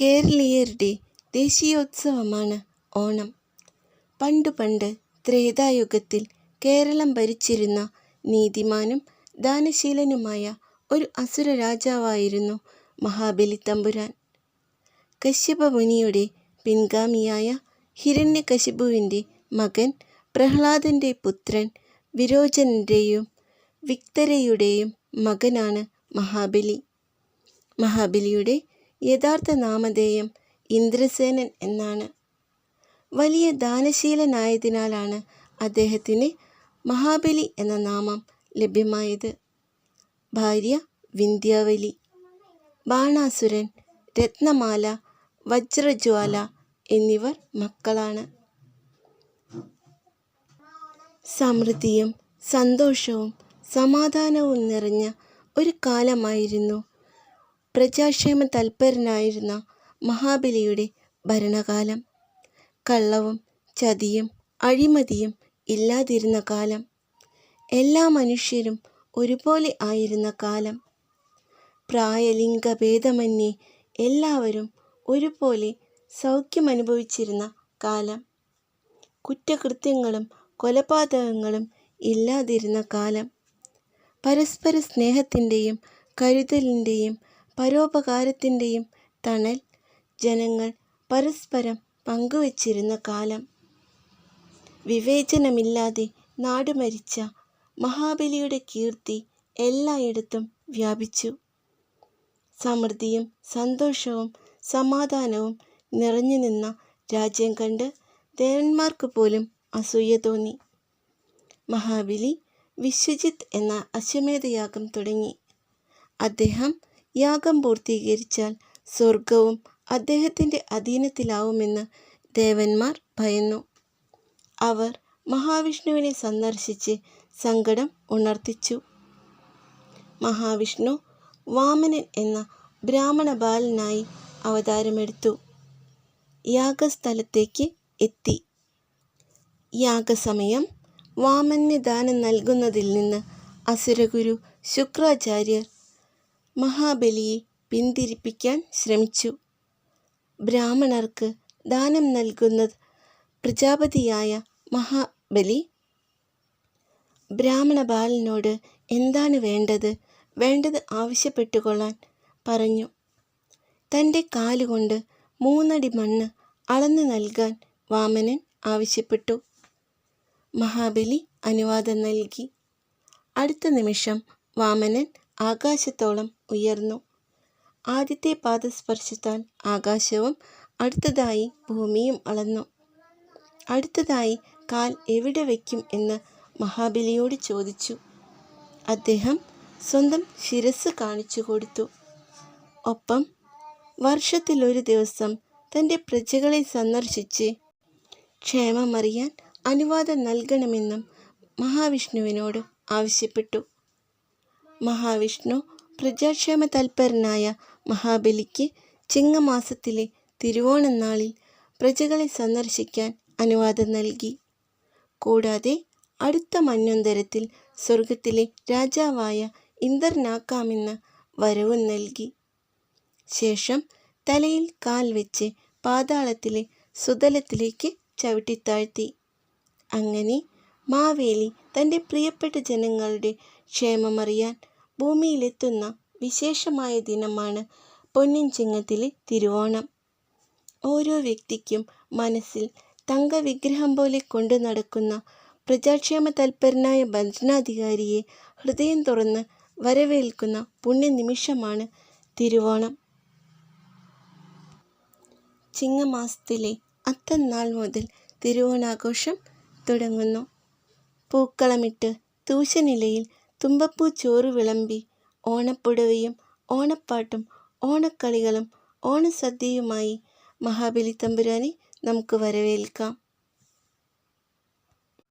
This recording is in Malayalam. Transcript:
കേരളീയരുടെ ദേശീയോത്സവമാണ് ഓണം. പണ്ടുപണ്ട് ത്രേതായുഗത്തിൽ കേരളം ഭരിച്ചിരുന്ന നീതിമാനും ദാനശീലനുമായ ഒരു അസുര രാജാവായിരുന്നു മഹാബലി തമ്പുരാൻ കശ്യപമുനിയുടെ പിൻഗാമിയായ ഹിരണ്യകശിപുവിന്റെ മകൻ പ്രഹ്ലാദന്റെ പുത്രൻ വിരോചനന്റെയും വിക്തരയുടെയും മകനാണ് മഹാബലി. മഹാബലിയുടെ യഥാർത്ഥ നാമധേയം ഇന്ദ്രസേനൻ എന്നാണ്. വലിയ ദാനശീലനായതിനാലാണ് അദ്ദേഹത്തിന് മഹാബലി എന്ന നാമം ലഭ്യമായത്. ഭാര്യ വിന്ധ്യാവലി. ബാണാസുരൻ, രത്നമാല, വജ്രജ്വാല എന്നിവർ മക്കളാണ്. സമൃദ്ധിയും സന്തോഷവും സമാധാനവും നിറഞ്ഞ ഒരു കാലമായിരുന്നു പ്രജാക്ഷേമതല്പരനായിരുന്ന മഹാബലിയുടെ ഭരണകാലം. കള്ളവും ചതിയും അഴിമതിയും ഇല്ലാതിരുന്ന കാലം. എല്ലാ മനുഷ്യരും ഒരുപോലെ ആയിരുന്ന കാലം. പ്രായലിംഗ ഭേദമന്യേ എല്ലാവരും ഒരുപോലെ സൗഖ്യമനുഭവിച്ചിരുന്ന കാലം. കുറ്റകൃത്യങ്ങളും കൊലപാതകങ്ങളും ഇല്ലാതിരുന്ന കാലം. പരസ്പര സ്നേഹത്തിന്റെയും കരുതലിന്റെയും പരോപകാരത്തിന്റെയും തണൽ ജനങ്ങൾ പരസ്പരം പങ്കുവച്ചിരുന്ന കാലം. വിവേചനമില്ലാതെ നാടുഭരിച്ച മഹാബലിയുടെ കീർത്തി എല്ലായിടത്തും വ്യാപിച്ചു. സമൃദ്ധിയും സന്തോഷവും സമാധാനവും നിറഞ്ഞു നിന്ന രാജ്യം കണ്ട് ദേവന്മാർക്ക് പോലും അസൂയ തോന്നി. മഹാബലി വിശ്വജിത്ത് എന്ന അശ്വമേധയാഗം തുടങ്ങി. അദ്ദേഹം യാഗം പൂർത്തീകരിച്ചാൽ സ്വർഗവും അദ്ദേഹത്തിന്റെ അധീനത്തിലാവുമെന്ന് ദേവന്മാർ ഭയന്നു. അവർ മഹാവിഷ്ണുവിനെ സന്ദർശിച്ച് സങ്കടം ഉണർത്തിച്ചു. മഹാവിഷ്ണു വാമനൻ എന്ന ബ്രാഹ്മണ ബാലനായി അവതാരമെടുത്തു യാഗസ്ഥലത്തേക്ക് എത്തി. യാഗസമയം വാമന്യദാനം നൽകുന്നതിൽ നിന്ന് അസുരഗുരു ശുക്രാചാര്യർ മഹാബലിയെ പിന്തിരിപ്പിക്കാൻ ശ്രമിച്ചു. ബ്രാഹ്മണർക്ക് ദാനം നൽകുന്നത് പ്രജാപതിയായ മഹാബലി ബ്രാഹ്മണ ബാലനോട് എന്താണ് വേണ്ടത് വേണ്ടത് ആവശ്യപ്പെട്ടുകൊള്ളാൻ പറഞ്ഞു. തന്റെ കാലുകൊണ്ട് മൂന്നടി മണ്ണ് അളന്ന് നൽകാൻ വാമനൻ ആവശ്യപ്പെട്ടു. മഹാബലി അനുവാദം നൽകി. അടുത്ത നിമിഷം വാമനൻ ആകാശത്തോളം ഉയർന്നു. ആദ്യത്തെ പാത സ്പർശിച്ചാൽ ആകാശവും അടുത്തതായി ഭൂമിയും അളന്നു. അടുത്തതായി കാൽ എവിടെ വയ്ക്കും എന്ന് മഹാബലിയോട് ചോദിച്ചു. അദ്ദേഹം സ്വന്തം ശിരസ് കാണിച്ചു കൊടുത്തു ഒപ്പം വർഷത്തിലൊരു ദിവസം തന്റെ പ്രജകളെ സന്ദർശിച്ച് ക്ഷേമമറിയാൻ അനുവാദം നൽകണമെന്നും മഹാവിഷ്ണുവിനോട് ആവശ്യപ്പെട്ടു. മഹാവിഷ്ണു പ്രജാക്ഷേമ തൽപരനായ മഹാബലിക്ക് ചിങ്ങമാസത്തിലെ തിരുവോണനാളിൽ പ്രജകളെ സന്ദർശിക്കാൻ അനുവാദം നൽകി. കൂടാതെ അടുത്ത മന്വന്തരത്തിൽ സ്വർഗത്തിലെ രാജാവായ ഇന്ദ്രനാക്കാമെന്ന് വരവും നൽകി. ശേഷം തലയിൽ കാൽ വെച്ച് പാതാളത്തിലെ സുതലത്തിലേക്ക് ചവിട്ടിത്താഴ്ത്തി. അങ്ങനെ മാവേലി തന്റെ പ്രിയപ്പെട്ട ജനങ്ങളുടെ ക്ഷേമമറിയാൻ ഭൂമിയിലെത്തുന്ന വിശേഷമായ ദിനമാണ് പൊന്നിൻ ചിങ്ങത്തിലെ തിരുവോണം. ഓരോ വ്യക്തിക്കും മനസ്സിൽ തങ്ക വിഗ്രഹം പോലെ കൊണ്ടു നടക്കുന്ന പ്രജാക്ഷേമ തൽപരനായ ഭരണാധികാരിയെ ഹൃദയം തുറന്ന് വരവേൽക്കുന്ന പുണ്യനിമിഷമാണ് തിരുവോണം. ചിങ്ങമാസത്തിലെ അത്തം നാൾ മുതൽ തിരുവോണാഘോഷം തുടങ്ങുന്നു. പൂക്കളമിട്ട് തൂശനിലയിൽ തുമ്പപ്പൂച്ചോറ് വിളമ്പി ഓണപ്പുടവയും ഓണപ്പാട്ടും ഓണക്കളികളും ഓണസദ്യയുമായി മഹാബലി തമ്പുരാനെ നമുക്ക് വരവേൽക്കാം.